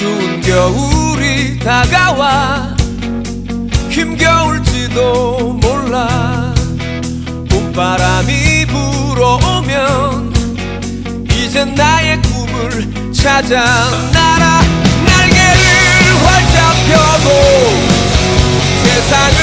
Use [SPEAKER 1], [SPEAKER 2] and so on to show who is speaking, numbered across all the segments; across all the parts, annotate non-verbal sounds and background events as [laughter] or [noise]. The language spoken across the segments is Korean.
[SPEAKER 1] 추운 겨울이 다가와 힘겨울지도 몰라. 봄바람이 불어오면 이젠 나의 꿈을 찾아 날아 날개를 활짝 펴고 세상을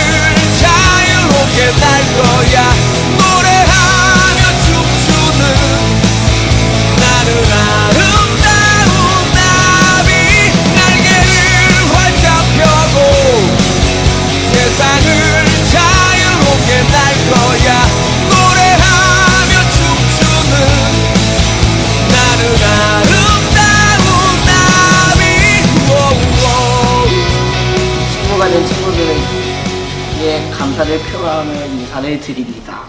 [SPEAKER 2] 감사를 표하며 인사를 드립니다.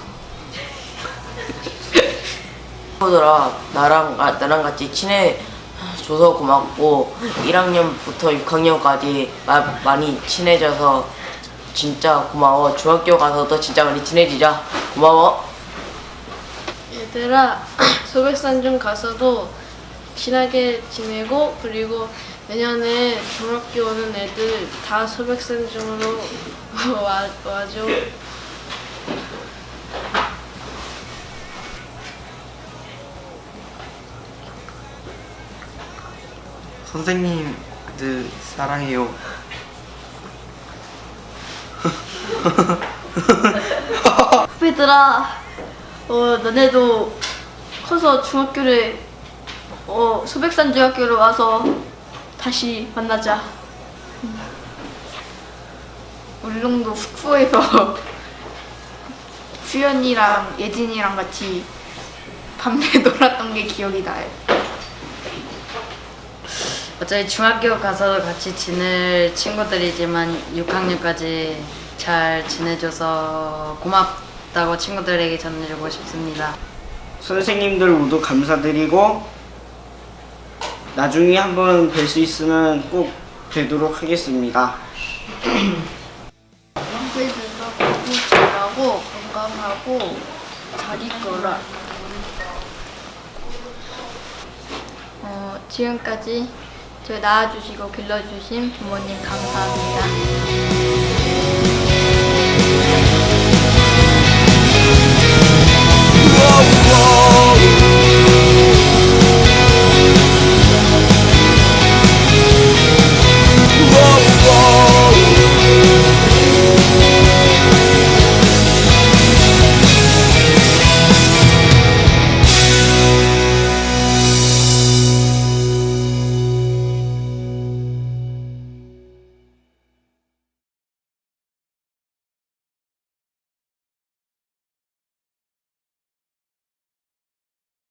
[SPEAKER 2] 친구들아, 나랑, 아, 나랑 같이 친해줘서 고맙고, 1학년부터 6학년까지 많이 친해져서 진짜 고마워. 중학교 가서도 진짜 많이 친해지자. 고마워.
[SPEAKER 3] 얘들아 [clears throat] 소백산중 가서도 친하게 지내고 그리고 내년에 중학교 오는 애들 다 소백산중으로 [laughs] 와, 와줘
[SPEAKER 4] 선생님들 사랑해요. [laughs]
[SPEAKER 3] 후배들아 어 너네도 커서 중학교를 어 소백산 중학교로 와서 다시 만나자
[SPEAKER 5] 울릉도 숙소에서 [laughs] 수연이랑 예진이랑 같이 밤새 [laughs] 놀았던 게 기억이 나요.
[SPEAKER 6] 어차피 중학교 가서 같이 지낼 친구들이지만 6학년까지 잘 지내줘서 고맙다고 친구들에게 전해주고 싶습니다.
[SPEAKER 4] 선생님들 모두 감사드리고 나중에 한번 뵐 수 있으면 꼭 뵈도록 하겠습니다.
[SPEAKER 3] 후배들과 공부 잘하고 건강하고 잘 있거라
[SPEAKER 5] 어, 지금까지 저 낳아주시고 길러주신 부모님 감사합니다.